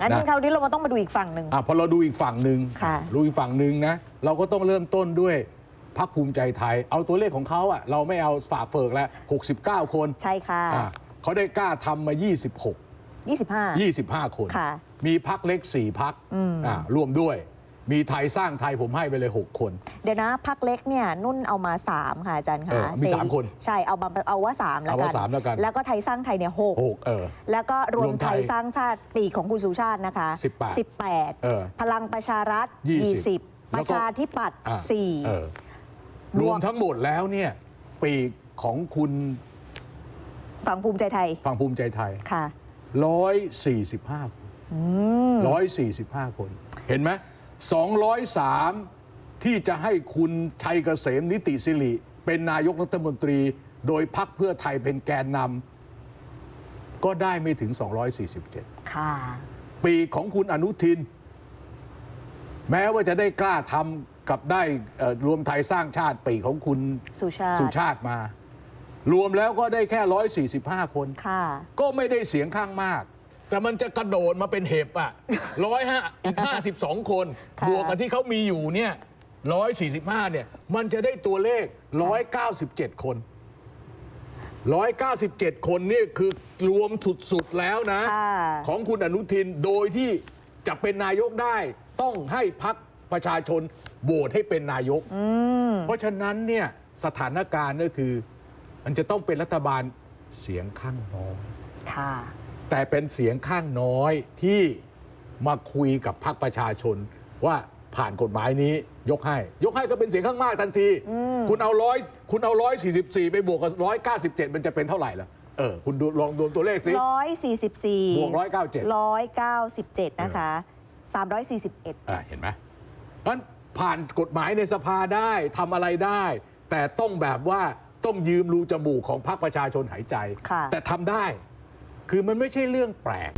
งั้นนะคราวนี้เรามาต้องมาดูอีกฝั่งหนึ่ง อะพอเราดูอีกฝั่งหนึ่งค่ะ ดูอีกฝั่งหนึ่งนะ เราก็ต้องเริ่มต้นด้วยพักภูมิใจไทย เอาตัวเลขของเขาอะเราไม่เอาฝ่าเฟิกแล้ว69 คนใช่ค่ะ อะเขาได้กล้าทำมา 26 25 25 คน ค่ะมีพักเล็ก 4 พักอะร่วมด้วย มีไทยสร้างไทยผมให้ไปเลย 6 คน เดี๋ยวนะพักเล็กเนี่ยนุ่นเอามา 3 ค่ะอาจารย์เอค่ะอมีเสรีสามคนใช่เอามาเอาว่า3แล้วเอากัว่าสามแล้วกัน แล้วก็ไทยสร้างไทยเนี่ยหก6เออ แล้วก็รวรมวมไทไทยยสร้างชาติปีกของคุณสุชาตินะคะ18 18เออพลังประชารัฐ20 20แล้ปวระก็ชาธิปัตย์อะ4เออรวมทั้งหมดแล้วเนี่ยปีกของคุณฝั่งภูมิใจไทยฝั่งภูมิใจไทย ค่ะ 145 คน145 คน เห็นไหม 203 ที่จะให้คุณชัยเกษมนิติสิริ เป็นนายกรัฐมนตรี โดยพักเพื่อไทยเป็นแกนนำก็ได้ไม่ถึง 247 ค่ะ ปีกของคุณอนุทิน แม้ว่าจะได้กล้าทำกับได้เอ่อรวมไทยสร้างชาติปีกของคุณสุชาติสุชาติมา รวมแล้วก็ได้แค่ 145 คนค่ะก็ไม่ได้เสียงข้างมาก แต่มันจะกระโดดมาเป็นเห็บอะร้อยห้าอีกห้าสิบสองคนค่ะ บวกกับที่เขามีอยู่เนี่ยร้อยสี่สิบห้าเนี่ย มันจะได้ตัวเลขร้อยเก้าสิบเจ็ดคนร้อยเก้าสิบเจ็ดคนนี่คือรวมสุดๆแล้วนะ ค่ะ ของคุณอนุทินโดยที่จะเป็นนายกได้ ต้องให้พักประชาชนโหวตให้เป็นนายก เพราะฉะนั้นเนี่ยสถานการณ์ก็คือ มันจะต้องเป็นรัฐบาลเสียงข้างน้อย ค่ะ แต่เป็นเสียงข้างน้อยที่มาคุยกับพรรคประชาชน ว่าผ่านกฎหมายนี้ยกให้ ยกให้ก็เป็นเสียงข้างมากทันที คุณเอาร้อยคุณเอาร้อยสี่สิบสี่ไปบวกกับร้อยเก้าสิบเจ็ดมันจะเป็นเท่าไหร่ล่ะเออคุณดูลองดูตัวเลขสิ144บวก197 197นะคะ341อ่าเห็นไหมนั้นผ่านกฎหมายในสภาได้ทำอะไรได้ แต่ต้องแบบว่าต้องยืมรูจมูกของพรรคประชาชนหายใจค่ะแต่ทำได้ คือมันไม่ใช่เรื่องแปลก